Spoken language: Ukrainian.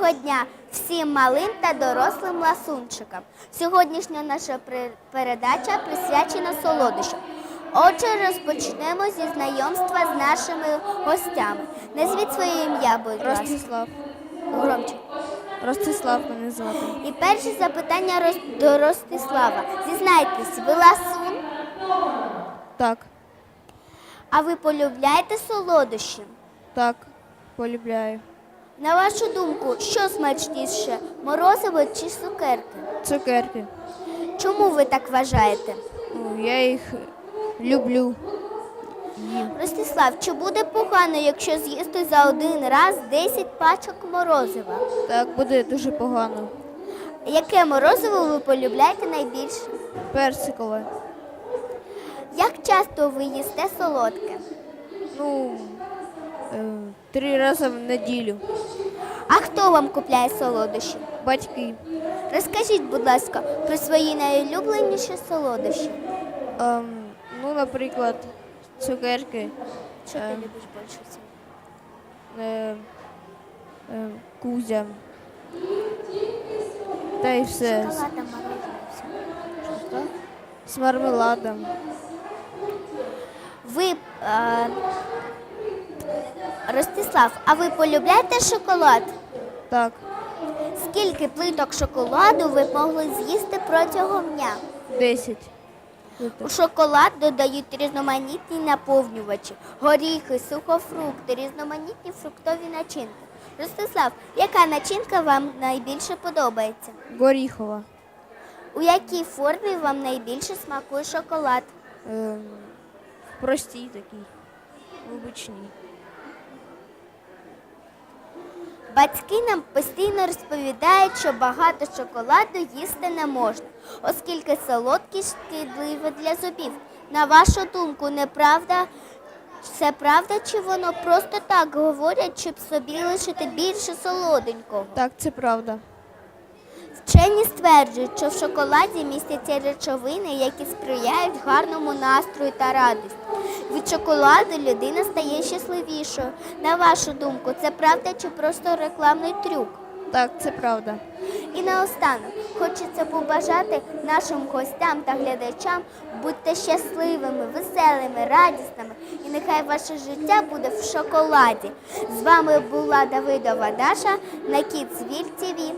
Доброго дня всім малим та дорослим ласунчикам. Сьогоднішня наша передача присвячена солодощам. Отже, розпочнемо зі знайомства з нашими гостями. Назвіть своє ім'я, будь ласка. Ростислав. Громче. Ростислав мене звати. І перше запитання до Ростислава. Зізнайтесь, ви ласун, Так, а ви полюбляєте солодощі? так, полюбляю. На вашу думку, що смачніше, морозиво чи цукерки? Цукерки. Чому ви так вважаєте? Ну, я їх люблю. Ростислав, чи буде погано, якщо з'їсти за один раз 10 пачок морозива? Так буде дуже погано. Яке морозиво ви полюбляєте найбільше? Персикове. Як часто ви їсте солодке? Ну, три рази в неділю. А хто вам купляє солодощі? Батьки. Розкажіть, будь ласка, про свої найулюбленіші солодощі. Ем, ну, наприклад, цукерки. Що ти Ем. любиш більше всього? Е, е, кузя. Та й все. З, Шоколадом, морозивом. з мармеладом. Ви, е, Ростислав, а ви полюбляєте шоколад? Так, Скільки плиток шоколаду ви могли з'їсти протягом дня? 10. У шоколад додають різноманітні наповнювачі, горіхи, сухофрукти, різноманітні фруктові начинки. Ростислав, яка начинка вам найбільше подобається? Горіхова. У якій формі вам найбільше смакує шоколад? Ем, простій такий. Обичній. Батьки нам постійно розповідають, що багато шоколаду їсти не можна, оскільки солодкість шкідлива для зубів. На вашу думку, неправда? Це правда, чи воно просто так говорять, щоб собі лишити більше солоденького? Так, це правда. Вчені стверджують, що в шоколаді містяться речовини, які сприяють гарному настрою та радості. Від шоколаду людина стає щасливішою. На вашу думку, це правда чи просто рекламний трюк? Так, це правда. І наостанок хочеться побажати нашим гостям та глядачам будьте щасливими, веселими, радісними, і нехай ваше життя буде в шоколаді. З вами була Давидова Даша на Kidsville TV.